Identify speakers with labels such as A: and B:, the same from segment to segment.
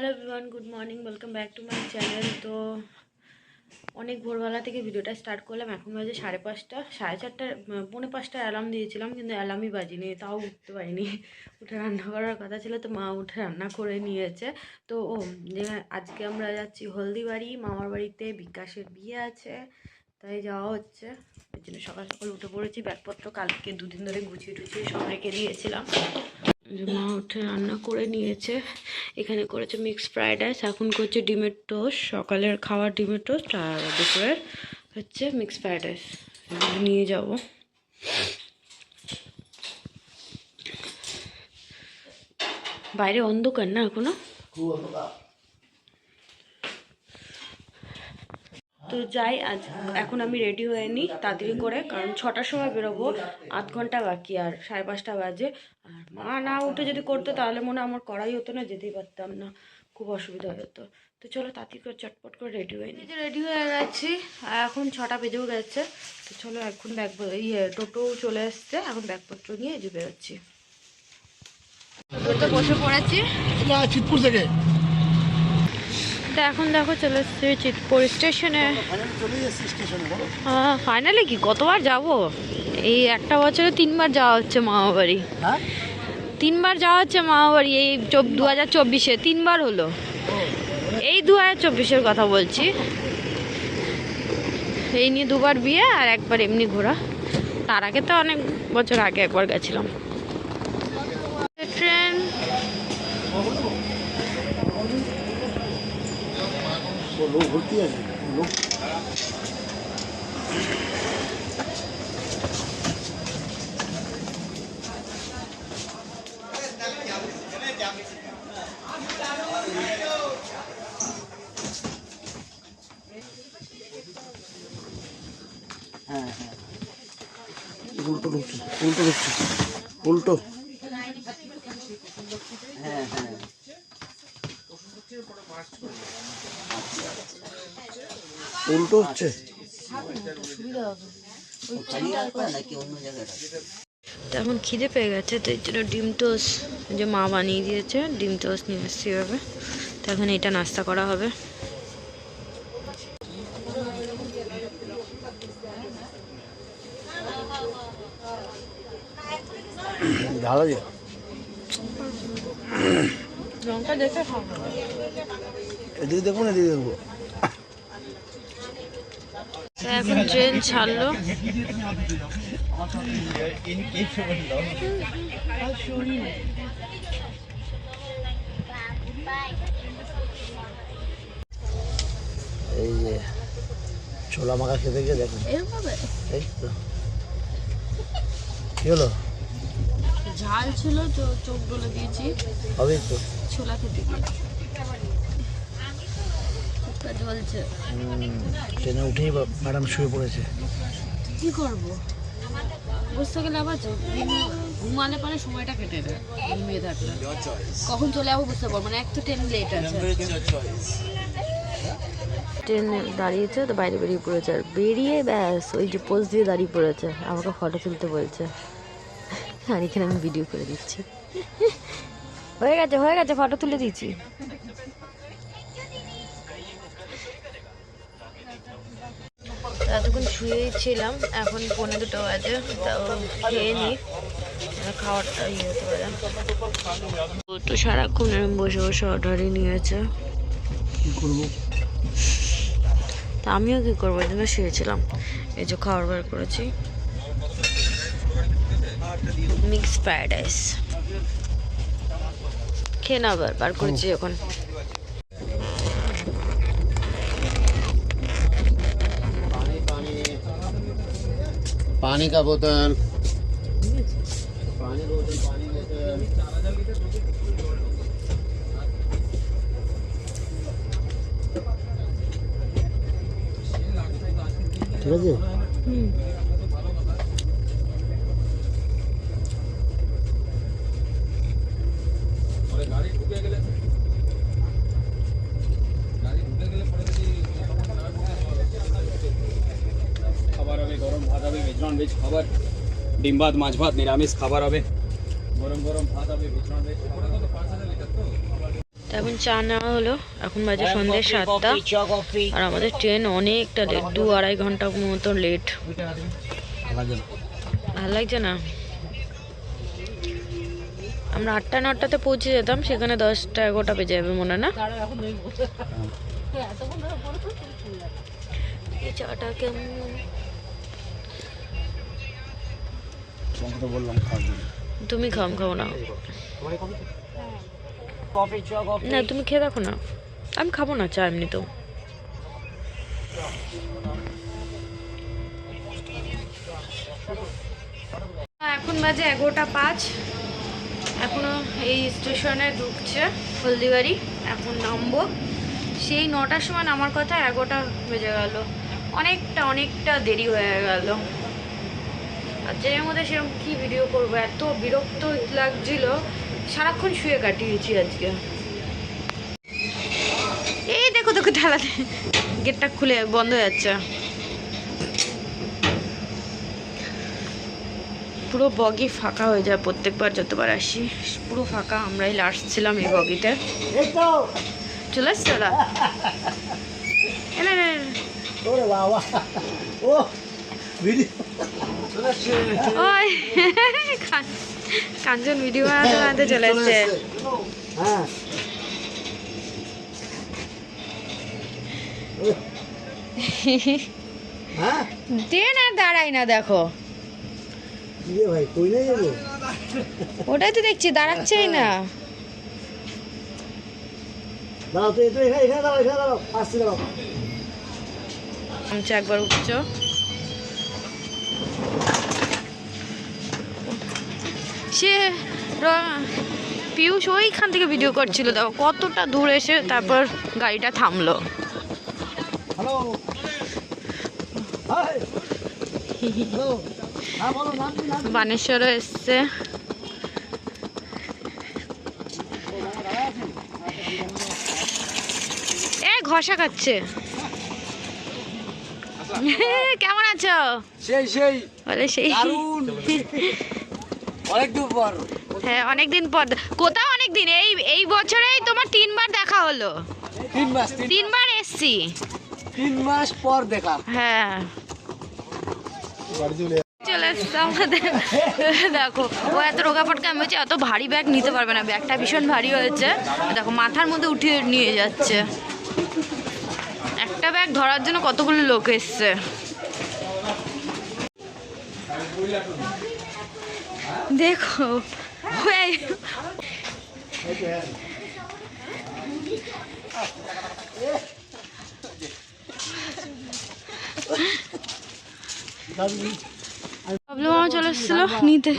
A: Hello everyone good morning welcome back to my channel তো অনেক ভোরবেলা থেকে ভিডিওটা স্টার্ট করলাম, এখন বাজে সাড়ে পাঁচটা, সাড়ে চারটা পৌনে পাঁচটা অ্যালার্ম দিয়েছিলাম, কিন্তু অ্যালার্মই বাজিনি, তাও উঠতে পারিনি। উঠে রান্না করার কথা ছিল, তো মা উঠে রান্না করে নিয়েছে। তো, ও আজকে আমরা যাচ্ছি হলদিবাড়ি, মামার বাড়িতে বিকাশের বিয়ে আছে, তাই যাওয়া হচ্ছে। ওই জন্য সকাল সকাল উঠে পড়েছি, ব্যাগপত্র কালকে দুদিন ধরে গুছিয়ে টুছিয়ে সব রেখে দিয়েছিলাম। মা উঠে রান্না করে নিয়েছে। এখানে করেছে মিক্স ফ্রাইড রাইস এখন করছে ডিমের টোস্ট সকালের খাওয়ার ডিমের টোস্ট আর দুপুরের হচ্ছে মিক্স ফ্রাইড রাইস নিয়ে যাব। বাইরে অন্ধকার না এখনও? তো যাই আজ এখন আমি রেডি হয়ে নিই তাড়াতাড়ি করে কারণ ছটার সময় বেরোবো। আধ ঘণ্টা বাকি আর সাড়ে পাঁচটা বাজে। আর মা না উঠে যদি করতো তাহলে মনে আমার করাই হতো না যেতেই পারতাম না। খুব অসুবিধা হতো। তো চলো তাড়াতাড়ি করে চটপট করে রেডি হয়ে নিই রেডি হয়ে গেছি আর এখন ছটা বেজেও গেছে। তো চলো এখন ব্যাগ ইয়ে টোটো চলে এসছে। এখন ব্যাগপত্র নিয়ে যে বেরোচ্ছি। তো বসে পড়েছি
B: চিতপুর থেকে।
A: তো এখন দেখো চলে এসছি চিতপুর স্টেশনে। ফাইনালি কি? কতবার যাব? এই একটা বছরে তিনবার যাওয়া হচ্ছে মামা বাড়ি
B: হ্যাঁ?
A: তিনবার যাওয়া হচ্ছে মামা বাড়ি এই দু হাজার চব্বিশে। তিনবার হলো। এই দু হাজার চব্বিশের কথা বলছি। এই নিয়ে দুবার বিয়ে আর একবার এমনি ঘোরা। তার আগে তো অনেক বছর আগে একবার গেছিলাম ট্রেন
B: ও লোক ভর্তি আছে লোক হ্যাঁ হ্যাঁ। উল্টো ঢুকছে উল্টো ঢুকছে উল্টো। হ্যাঁ হ্যাঁ। উল্টো হচ্ছে।
A: তো এখন খিদে পেয়ে গেছে তো এই জন্য ডিম টোস যে মা বানিয়ে দিয়েছে ডিম টোস নিয়ে এসছি এভাবে। তো এখন এটা নাস্তা করা হবে।
B: ভালো যে এদিকে দেখুন এদিকে দেখব
A: এখন ট্রেন ছাড়লো।
B: এই যে ছোলা মাখা খেতে গিয়ে দেখুন। এই তো। কি হলো?
A: ঝাল ছিল তো চোখ ডলে দিয়েছি।
B: হবে তো।
A: ছোলা খেতে গিয়ে। জ্বলছে।
B: ট্রেনে উঠেই ম্যাডাম শুয়ে পড়েছে।
A: কি করব? বসতে গেলে আবার ঘুমালে পরে সময়টা কেটে দেয় ঘুমিয়ে থাকলে কখন চলে যাব বুঝতে পারব না এক তো ট্রেন লেট আছে ট্রেন দাঁড়িয়েছে তো বাইরে বেরিয়ে পড়েছে। আর বেরিয়ে ব্যাস ওই যে পোজ দিয়ে দাঁড়িয়ে পড়েছে। আমাকে ফটো তুলতে বলছে। আর এখানে আমি ভিডিও করে দিচ্ছি। হয়ে গেছে হয়ে গেছে ফটো তুলে দিচ্ছি এতক্ষণ শুয়েই ছিলাম এখন পনেরো দুটো বাজে তাও খেয়ে নিই খাওয়ারটা ইয়ে হতে পারে। তো সারাক্ষণ এরকম বসে বসে অর্ডারই নিয়েছে।
B: কি করব?
A: তা আমিও কি করব? জন্য শুয়েছিলাম। এই যে খাবার বার করেছি। Mix fried rice. খেয়ে না বার বার করেছি এখন।
B: पानी का बोतल। पानी बोतल
A: पानी
C: बोतल ठीक है जी? हम्म। ভেজ খাবার ডিম ভাত মাছ ভাত নিরামিষ খাবার হবে। গরম গরম ভাত হবে
A: এখন চা নেওয়া হলো। এখন বাজে সন্ধ্যে সাতটা। আর আমাদের ট্রেন অনেকটা লেট দু আড়াই ঘণ্টা মতো লেট ভালো লাগছে না? আমরা আটটা নটাতে পৌঁছে যেতাম সেখানে দশটা এগারোটা বেজে যাবে মনে হয় না? এই চাটা কেমন?
B: তোমাকে বললাম খাব
A: তুমি খাম খাও না। না, তুমি খেয়ে দেখো না। আমি খাব না চা এমনি তো এখন বাজে এগারোটা পাঁচ। এখনও এই স্টেশনে ঢুকছে হলদিবাড়ি, এখন নামবো। সেই নটার সময় নামার কথা এগারোটা বেজে গেল। অনেকটা অনেকটা দেরি হয়ে গেল। আর মধ্যে সেরকম কী ভিডিও করব? এত বিরক্ত লাগছিল। সারাক্ষণ শুয়ে কাটিয়েছি আজকে। এই দেখো দেখো ঠেলাতে গেটটা খুলে বন্ধ হয়ে যাচ্ছে। পুরো বগি ফাঁকা হয়ে যায় প্রত্যেকবার যতবার আসি। পুরো ফাঁকা, আমরাই লাস্ট ছিলাম এই বগিতে। চলে আসছে। ওরে
B: বাবা।
A: ওই কাঞ্চন ভিডিও বানাতে বানাতে চলে এসছে। দাঁড়াই না দেখো। ওটাই তো দেখছি দাঁড়াচ্ছেই না।
B: দাঁড়াও তো তো এখানে এখানে দাঁড়াও এখানে দাঁড়াও আসছি দাঁড়াও।
A: একবার উঠছো। সে র- পিয়ুষ ওইখান থেকে ভিডিও করছিল। দেখো কতটা দূর এসে তারপর গাড়িটা থামলো।
B: হ্যাঁ
A: বানেশ্বরও এসছে। এ ঘষা খাচ্ছে। কেমন আছো?
C: সেই সেই।
A: বলে সেই
C: দারুণ অনেক দূর পর
A: হ্যাঁ অনেকদিন পর। কোথাও অনেকদিন এই এই বছরেই তোমার তিনবার দেখা হলো।
C: তিন মাস
A: তিনবার এসছি।
C: তিন মাস পর দেখা।
A: হ্যাঁ। চলে এসছে আমাদের। দেখো ও এত রোগা পটকা হয়েছে অত ভারী ব্যাগ নিতে পারবে না। ব্যাগটা ভীষণ ভারী হয়েছে। দেখো মাথার মধ্যে উঠিয়ে নিয়ে যাচ্ছে। একটা ব্যাগ ধরার জন্য কতগুলো লোক এসছে? দেখো বাবলু মামা চলে এসেছিল নিতে।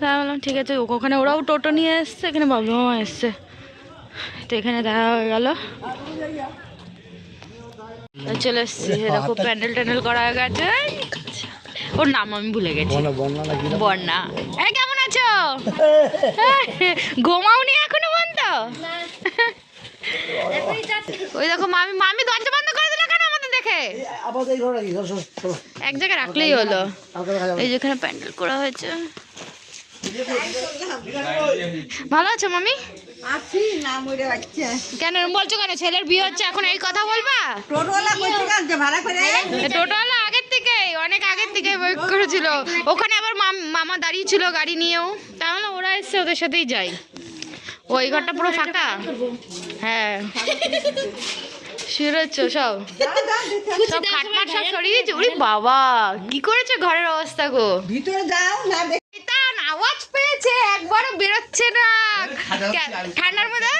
A: বললাম, ঠিক আছে ওখানে ওরাও টোটো নিয়ে এসছে, এখানে বাবলু মামা এসছে। তো এখানে দেখা হয়ে গেল। চলে এসছি দেখো, প্যান্ডেল ট্যান্ডেল করা হয়ে গেছে। ওর নাম আমি ভুলে গেছি।
B: বন্যা নাকি
A: কেমন আছো? ঘুমাওনি এখনও বন্ধ? ওই দেখো মামি মামি দরজা বন্ধ করে দিল কেন আমাদের দেখে? এক জায়গায় রাখলেই হলো। এই যেখানে প্যান্ডেল করা হয়েছে। ভালো আছো মামি?
D: আছি না মরে যাচ্ছে।
A: কেন বলছো কেন? ছেলের বিয়ে হচ্ছে এখন এই কথা বলবা?
D: টোটোলা কাজ ভাড়া করে
A: টোটাল অনেক আগের থেকে ওয়েট করেছিল। ওখানে আবার মামা দাঁড়িয়ে ছিল গাড়ি নিয়েও। তাহলে ওরা এসছে ওদের সাথেই যাই ওই ঘরটা পুরো ফাঁকা? হ্যাঁ। সব? সব খাটমাট সব সরিয়ে দিয়েছে? উরি বাবা কি করেছে ঘরের অবস্থা গো?
D: ভিতরে যাও না
A: আওয়াজ পেয়েছে একবারও বেরোচ্ছে না। ঠান্ডার মধ্যে?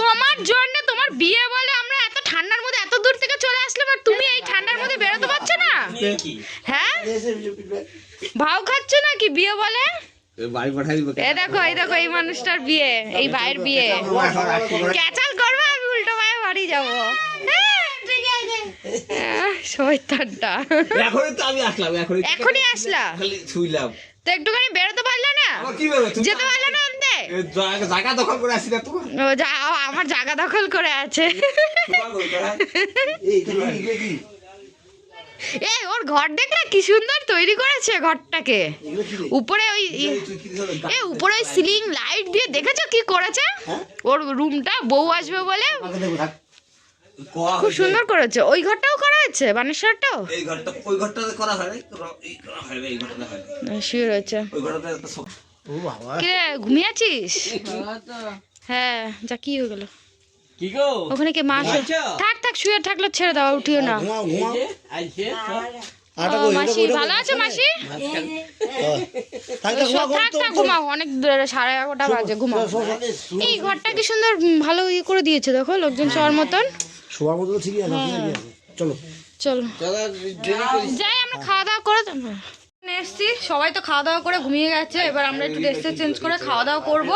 A: তোমার জন্য তোমার বিয়ে বলে আমরা এত ঠান্ডার মধ্যে দূর থেকে চলে আসলাম আর তুমি এই ঠান্ডার মধ্যে বেরোতে পারছ না? হ্যাঁ? ভাও খাচ্ছ নাকি? বিয়ে বলে?
C: বাড়ি পাঠাই দিব।
A: এ দেখো এই দেখো এই মানুষটার বিয়ে এই ভাইয়ের বিয়ে। ক্যাচাল করবে আমি উল্টো পায়ে বাড়ি যাব। শয়তানটা।
C: এখনই তো আমি আসলাম এখনই।
A: এখনই আসলা? তো একটুখানি বেরোতে পারলে না? যেতে পারলে না?
C: জায়গা- জায়গা দখল করে আসি না তোমার
A: ও যা আমার জায়গা দখল করে আছে।
B: এই
A: ওর ঘর দেখলে কি সুন্দর তৈরি করেছে ঘরটাকে? উপরে ওই এ উপরে ওই সিলিং লাইট দিয়ে দেখেছ কি করেছে? ওর রুমটা বউ আসবে বলে
B: দেখো
A: খুব সুন্দর করেছে। ওই ঘরটাও করা হয়েছে বানেশ্বরটাও
C: এই ঘরটা ওই ঘরটাতে করা হয় এই করা হয় এই ঘরটাতে হয়।
A: শুয়ে রয়েছে
C: ওই সব-
B: ও বাবা।
A: কে ঘুমিয়ে আছিস? হ্যাঁ যা কি হয়ে গেল?
C: কি গো?
A: ওখানে কে মা থাক থাক শুয়ে থাকলে ছেড়ে দাও উঠিও না। মাসি ভালো আছো মাসি?
B: থাক থাক ঘুমাও
A: অনেক দূরে, সাড়ে এগারোটা বাজে ঘুমাও। এই ঘরটা কি সুন্দর ভালো ইয়ে করে দিয়েছে দেখো লোকজন শোয়ার মতন?
B: শোয়ার মতো তো ঠিকই ঠিকই আছে। চলো।
A: চলো। যাই আমরা খাওয়া দাওয়া করে তো- এসছি। সবাই তো খাওয়া দাওয়া করে ঘুমিয়ে গেছে। এবার আমরা একটু ড্রেস চেঞ্জ করে খাওয়া দাওয়া করব।